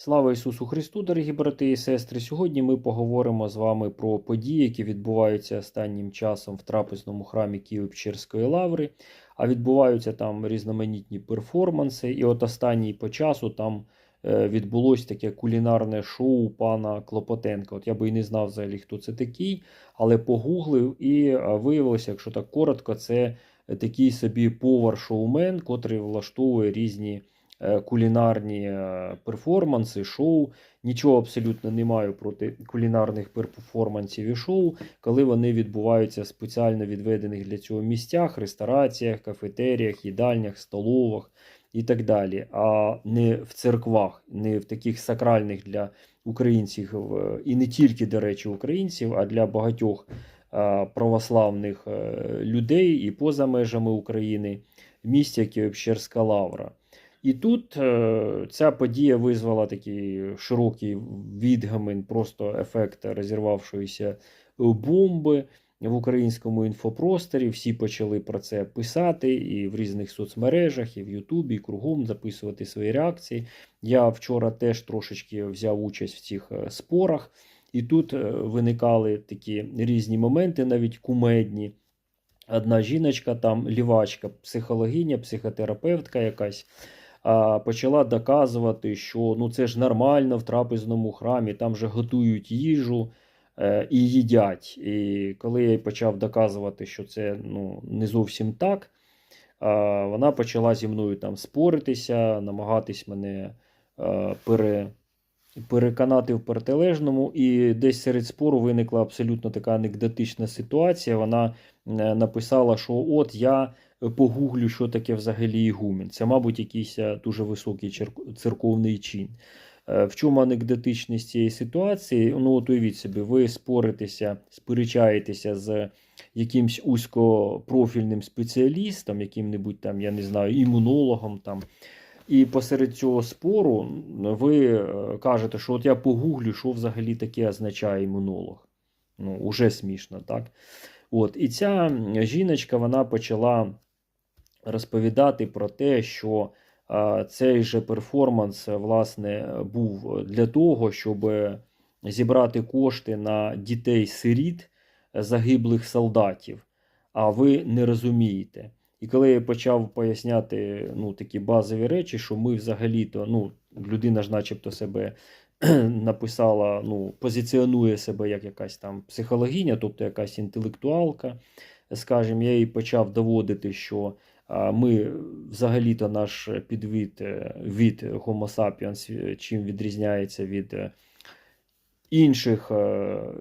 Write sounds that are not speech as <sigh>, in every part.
Слава Ісусу Христу, дорогі брати і сестри! Сьогодні ми поговоримо з вами про події, які відбуваються останнім часом в трапезному храмі Києво-Печерської лаври, а відбуваються там різноманітні перформанси. І от останній по часу там е, відбулось таке кулінарне шоу пана Клопотенка. От я би і не знав взагалі, хто це такий, але погуглив і е, виявилося, якщо так коротко, це такий собі повар-шоумен, котрий влаштовує різні кулінарні е, перформанси, шоу. Нічого абсолютно не маю проти кулінарних перформансів і шоу, коли вони відбуваються в спеціально відведених для цього місцях, рестораціях, кафетеріях, їдальнях, столовах і так далі, а не в церквах, не в таких сакральних для українців е, і не тільки, до речі, українців, а для багатьох е, православних е, людей і поза межами України, в місті Києво-Печерська лавра. І тут е, ця подія визвала такий широкий відгамін, просто ефект розірвавшоїся бомби в українському інфопросторі. Всі почали про це писати і в різних соцмережах, і в Ютубі, і кругом записувати свої реакції. Я вчора теж трошечки взяв участь в цих е, спорах, і тут е, виникали такі різні моменти, навіть кумедні. Одна жіночка, там лівачка, психологиня, психотерапевтка якась. Почала доказувати, що ну це ж нормально в трапезному храмі, там же готують їжу е, і їдять. І коли я почав доказувати, що це ну, не зовсім так, вона почала зі мною там споритися, намагатись мене пере, переконати в протилежному. І десь серед спору виникла абсолютно така анекдотична ситуація. Вона е, написала, що от я погуглю, що таке взагалі ігумен. Це, мабуть, якийсь е, дуже високий церковний чин. Е, В чому анекдотичність цієї ситуації? Ну, от уявіть собі, ви споритеся, сперечаєтеся з якимсь узькопрофільним спеціалістом, яким-небудь там, я не знаю, імунологом там. І посеред цього спору ви е, кажете, що от я погуглю, що взагалі таке означає імунолог. Ну, уже смішно, так? От, і ця жіночка вона почала розповідати про те, що цей же перформанс, власне, був для того, щоб зібрати кошти на дітей-сиріт загиблих солдатів. А ви не розумієте. І коли я почав поясняти ну, такі базові речі, що ми взагалі-то, ну, людина ж начебто себе <clears throat> написала, ну, позиціонує себе як якась там психологиня, тобто якась інтелектуалка, скажімо, я їй почав доводити, що ми взагалі-то наш підвід е, від Homo sapiens, е, чим відрізняється від е, інших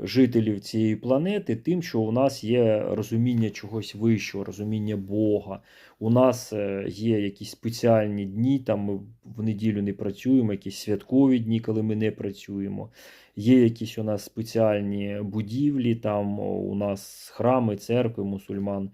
жителів цієї планети, тим, що у нас є розуміння чогось вищого, розуміння Бога. У нас є якісь спеціальні дні, там ми в неділю не працюємо, якісь святкові дні, коли ми не працюємо. Є якісь у нас спеціальні будівлі, там у нас храми, церкви, мусульман,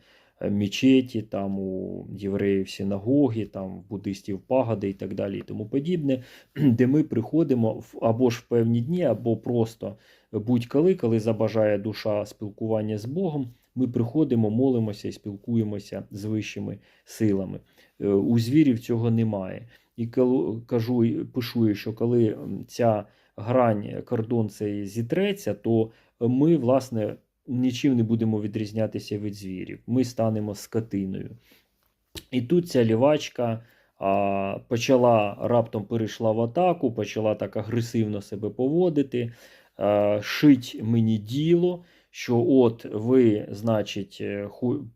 мечеті, там у євреїв синагоги, там буддистів пагоди і так далі, і тому подібне, <clears throat> де ми приходимо або ж в певні дні, або просто будь-коли, коли забажає душа спілкування з Богом, ми приходимо, молимося і спілкуємося з вищими силами. Е, У звірів цього немає. І кажу, пишу, що коли ця грань, кордон цей зітреться, то ми, власне, нічим не будемо відрізнятися від звірів. Ми станемо скотиною. І тут ця лівачка а, почала раптом перейшла в атаку, почала так агресивно себе поводити, а, шить мені діло, що от ви, значить, е,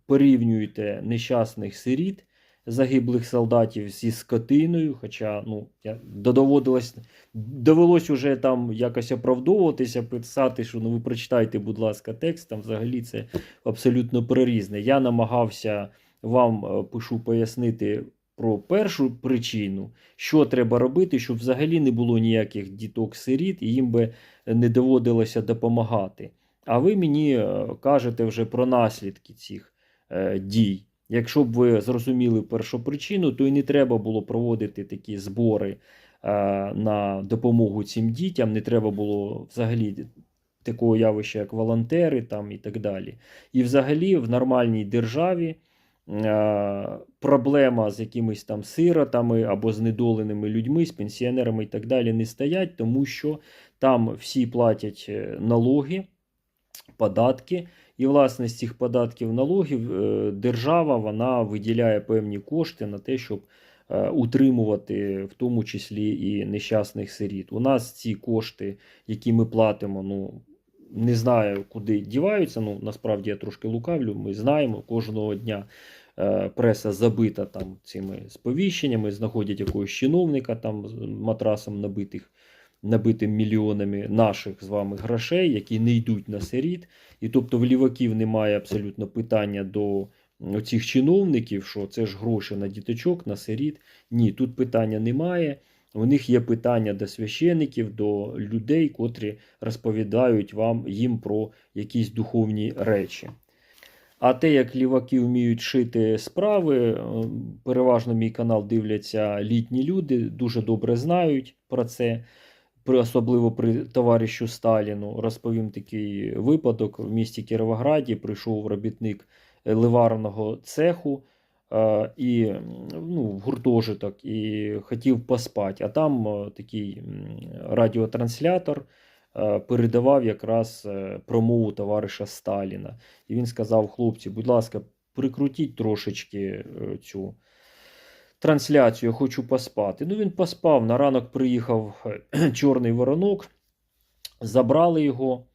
порівнюєте нещасних сиріт. Загиблих солдатів зі скотиною, хоча ну, я доводилось, довелось уже там якось оправдовуватися, писати, що ну ви прочитайте, будь ласка, текст, там взагалі це абсолютно прорізне. Я намагався вам е, пишу пояснити про першу причину, що треба робити, щоб взагалі не було ніяких діток сиріт і їм би не доводилося допомагати. А ви мені е, кажете вже про наслідки цих е, дій. Якщо б ви зрозуміли першу причину, то і не треба було проводити такі збори е, на допомогу цим дітям, не треба було взагалі такого явища, як волонтери там і так далі. І взагалі в нормальній державі е, проблема з якимись там сиротами або знедоленими людьми, з пенсіонерами і так далі не стоять, тому що там всі платять е, налоги, податки. І, власне, з цих податків налогів е, держава вона виділяє певні кошти на те, щоб е, утримувати в тому числі і нещасних сиріт. У нас ці кошти, які ми платимо, ну не знаю, куди діваються. Ну насправді я трошки лукавлю. Ми знаємо кожного дня. е, Преса забита там цими сповіщеннями, знаходять якогось чиновника там матрасом набитих, набитим мільйонами наших з вами грошей, які не йдуть на сиріт. І тобто в ліваків немає абсолютно питання до цих чиновників, що це ж гроші на діточок, на сиріт. Ні, тут питання немає. У них є питання до священиків, до людей, котрі розповідають вам їм про якісь духовні речі. А те, як ліваки вміють шити справи, е, переважно мій канал дивляться літні люди, дуже добре знають про це. При, особливо при товаришу Сталіну розповім такий випадок. В місті Кіровограді прийшов робітник е, ливарного цеху е, і ну, в гуртожиток і хотів поспати. А там е, такий радіотранслятор передавав якраз промову товариша Сталіна. І він сказав: хлопці, будь ласка, прикрутіть трошечки цю трансляцію, хочу поспати. Ну, він поспав. На ранок приїхав е, <clears throat> чорний воронок, забрали його.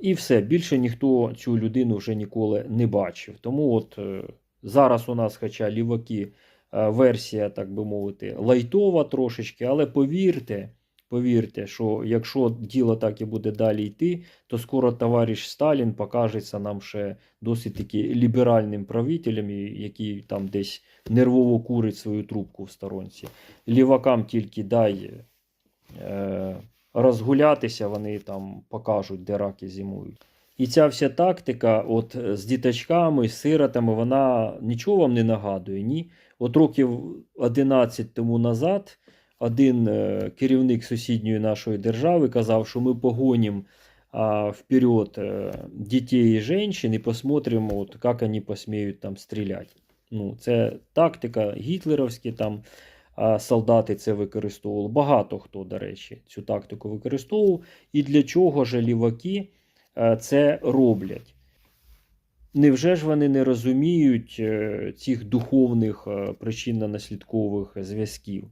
І все, більше ніхто цю людину вже ніколи не бачив. Тому от е, зараз у нас, хоча ліваки, е, версія, так би мовити, лайтова трошечки, але повірте, повірте, що якщо діло так і буде далі йти, то скоро товариш Сталін покажеться нам ще досить таки ліберальним правителем, який там десь нервово курить свою трубку в сторонці. Лівакам тільки дай е, розгулятися, вони там покажуть, де раки зимують. І ця вся тактика, от з діточками, з сиротами, вона нічого вам не нагадує. Ні. От років 11 тому назад один е, керівник сусідньої нашої держави казав, що ми погоним вперед э, детей и женщин и посмотрим, вот, как они посмеют там стріляти. Ну, це тактика гітлерівські, там солдати це використовували. Багато хто, до речі, цю тактику використовував. І для чого ж ліваки е, це роблять? Невже ж вони не розуміють е, цих духовних е, причинно-наслідкових зв'язків?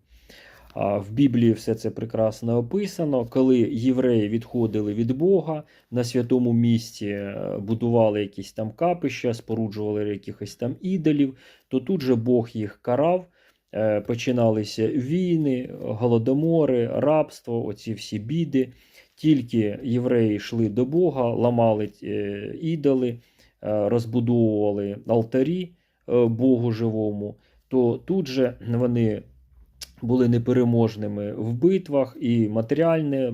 В Біблії все це прекрасно описано. Коли євреї відходили від Бога, на святому місці е, будували якісь там капища, споруджували якихось там ідолів, то тут же Бог їх карав. Е, Починалися війни, голодомори, рабство, оці всі біди. Тільки євреї йшли до Бога, ламали е, ідоли, розбудовували алтарі Богу живому, то тут же вони були непереможними в битвах, і матеріальне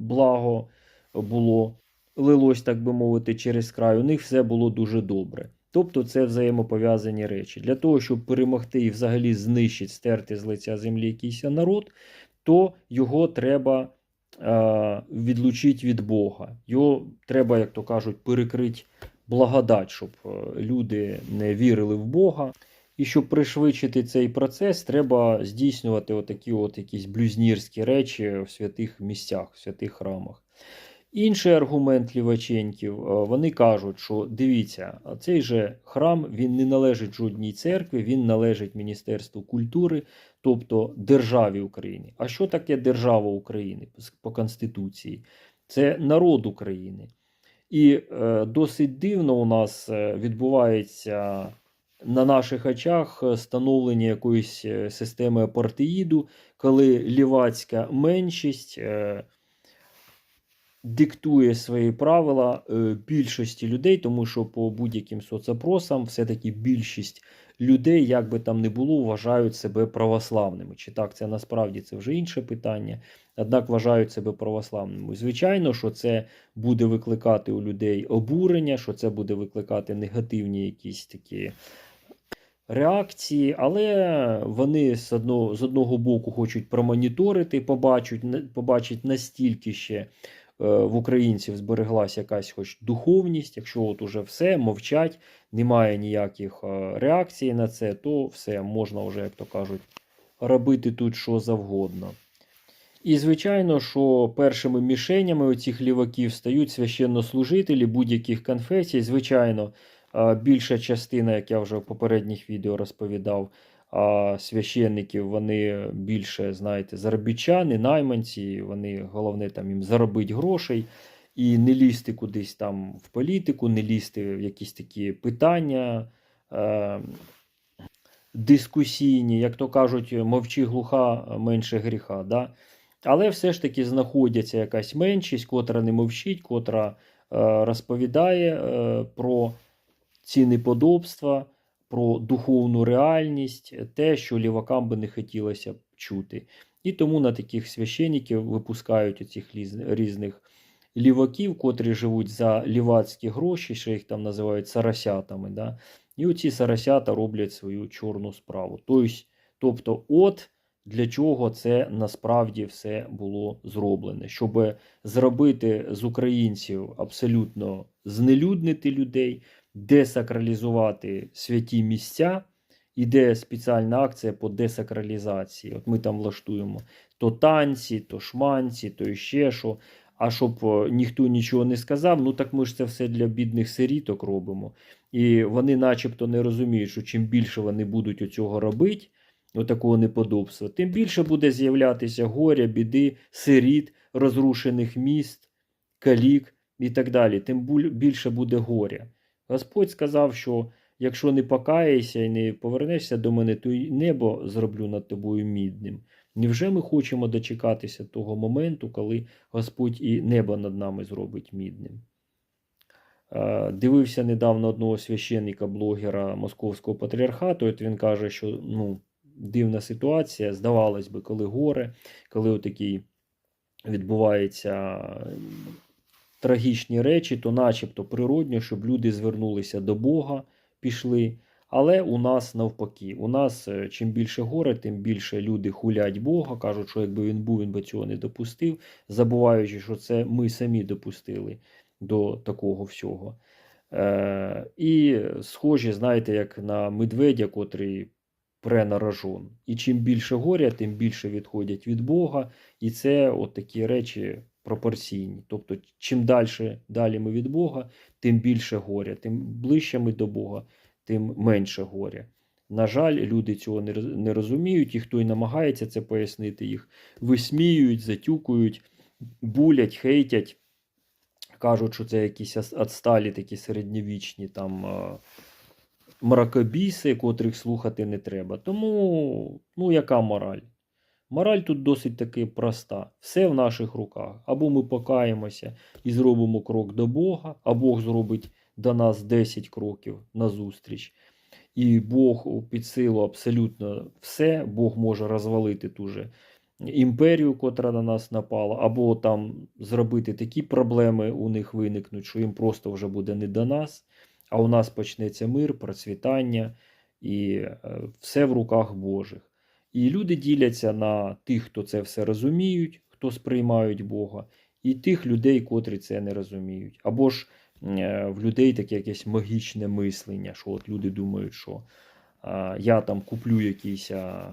благо було лилось, так би мовити, через край. У них все було дуже добре. Тобто це взаємопов'язані речі. Для того, щоб перемогти і взагалі знищити, стерти з лиця землі якийсь народ, то його треба е, відлучити від Бога. Його треба, як то кажуть, перекрити благодать, щоб е, люди не вірили в Бога. І щоб пришвидшити цей процес, треба здійснювати отакі от якісь блюзнірські речі в святих місцях, в святих храмах. Інший аргумент ліваченьків, е, вони кажуть, що дивіться, цей же храм він не належить жодній церкві, він належить Міністерству культури, тобто державі України. А що таке держава України по Конституції? Це народ України. І е, досить дивно у нас е, відбувається на наших очах становлення якоїсь е, системи апартеїду, коли лівацька меншість е, диктує свої правила е, більшості людей, тому що по будь-яким соцопросам все-таки більшість людей, як би там не було, вважають себе православними. Чи так це насправді це вже інше питання, однак вважають себе православними. Звичайно, що це буде викликати у людей обурення, що це буде викликати негативні якісь такі реакції, але вони з одного, з одного боку хочуть промоніторити, побачать, побачать настільки ще в українців збереглася якась хоч духовність, якщо от уже все мовчать, немає ніяких е, реакцій на це, то все можна вже, як то кажуть, робити тут що завгодно. І звичайно, що першими мішенями оцих ліваків стають священнослужителі будь-яких конфесій. Звичайно, е, більша частина, як я вже в попередніх відео розповідав, священників вони більше, знаєте, заробітчани, найманці, вони головне там їм заробити грошей і не лізти кудись там в політику, не лізти в якісь такі питання дискусійні, як то кажуть, мовчи глуха менше гріха. Да? Але все ж таки знаходяться якась меншість, котра не мовчить, котра е, розповідає е, про ці неподобства, про духовну реальність, те, що лівакам би не хотілося б чути. І тому на таких священників випускають оцих різних ліваків, котрі живуть за лівацькі гроші, ще їх там називають сарасятами. Да? І оці сарасята роблять свою чорну справу. Тобто от для чого це насправді все було зроблене, щоб зробити з українців абсолютно знелюднити людей, десакралізувати святі місця. Іде спеціальна акція по десакралізації. От ми там влаштуємо то танці, то шманці, то ще що. А щоб е, ніхто нічого не сказав, ну так ми ж це все для бідних сиріток робимо. І вони, начебто, не розуміють, що чим більше вони будуть у цього робити, отакого неподобства, тим більше буде з'являтися горя, біди, сиріт, розрушених міст, калік і так далі. Тим більше буде горя. Господь сказав, що якщо не покаєшся і не повернешся до мене, то й небо зроблю над тобою мідним. Невже ми хочемо дочекатися того моменту, коли Господь і небо над нами зробить мідним? Е, Дивився недавно одного священника, блогера Московського патріархату. От він каже, що ну, дивна ситуація. Здавалось би, коли горе, коли отакі відбуваються трагічні речі, то начебто природньо, щоб люди звернулися до Бога, пішли. Але у нас навпаки, у нас е, чим більше горе, тим більше люди хулять Бога, кажуть, що якби він був, він би цього не допустив, забуваючи, що це ми самі допустили до такого всього. Е, і схожі, знаєте, як на медведя, котрий пре на. І чим більше горя, тим більше відходять від Бога. І це от такі речі пропорційні. Тобто, чим далі, далі ми від Бога, тим більше горя, тим ближче ми до Бога, тим менше горя. На жаль, люди цього не розуміють, і хто й намагається це пояснити, їх висміюють, затюкують, булять, хейтять, кажуть, що це якісь отсталі такі середньовічні там мракобіси, котрих слухати не треба. Тому, ну, яка мораль? Мораль тут досить таки проста. Все в наших руках. Або ми покаємося і зробимо крок до Бога, а Бог зробить до нас 10 кроків назустріч. І Бог під силу абсолютно все. Бог може розвалити ту же імперію, котра на нас напала, або там зробити такі проблеми у них виникнуть, що їм просто вже буде не до нас, а у нас почнеться мир, процвітання і е, все в руках Божих. І люди діляться на тих, хто це все розуміють, хто сприймають Бога, і тих людей, котрі це не розуміють. Або ж е, в людей таке якесь магічне мислення, що от люди думають, що я там куплю якийсь е,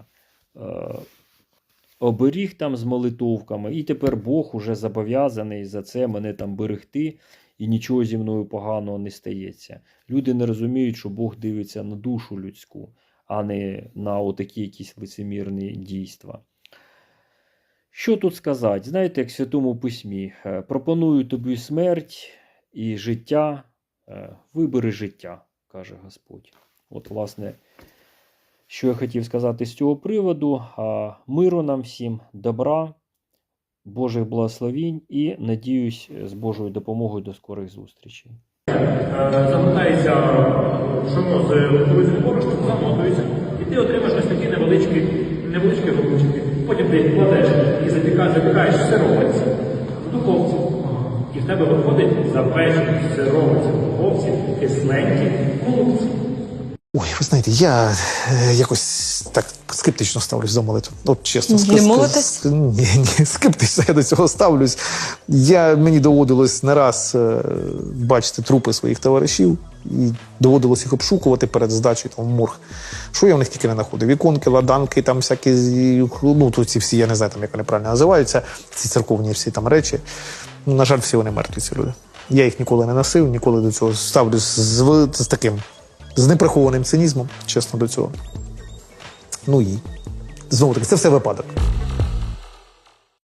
оберіг там з молитовками, і тепер Бог уже зобов'язаний за це мене там берегти, і нічого зі мною поганого не стається. Люди не розуміють, що Бог дивиться на душу людську, а не на отакі якісь лицемірні дійства. Що тут сказати? Знаєте, як в Святому Письмі, е, пропоную тобі смерть і життя, е, вибери життя, каже Господь. От, власне, що я хотів сказати з цього приводу. Миру нам всім, добра, Божих благословінь і надіюсь з Божою допомогою до скорих зустрічей. Е, загортається пшоно з кукурудзяним борошном, замотується, і ти отримаєш ось такі невеличкі, невеличкі голубчики. Потім ти їх кладеш і запіка, запікаєш в сировиці в духовці. І в тебе виходить запечені в сировиці в духовці кисленькі голубці. Ой, ви знаєте, я е, якось так, скептично ставлюсь до молитв. От чесно Не молитесь? Ні, ні, скептично я до цього ставлюсь. Я, мені доводилось не раз е, бачити трупи своїх товаришів, і доводилось їх обшукувати перед здачею там, в морг. Що я в них тільки не знаходив? Іконки, ладанки, там всякі, ну, тут ці всі, я не знаю, там, як вони правильно називаються, ці церковні всі там речі. Ну, на жаль, всі вони мертві, ці люди. Я їх ніколи не носив, ніколи до цього ставлюсь з, з таким, з неприхованим цинізмом, чесно, до цього. Ну і знову таки, це все випадок.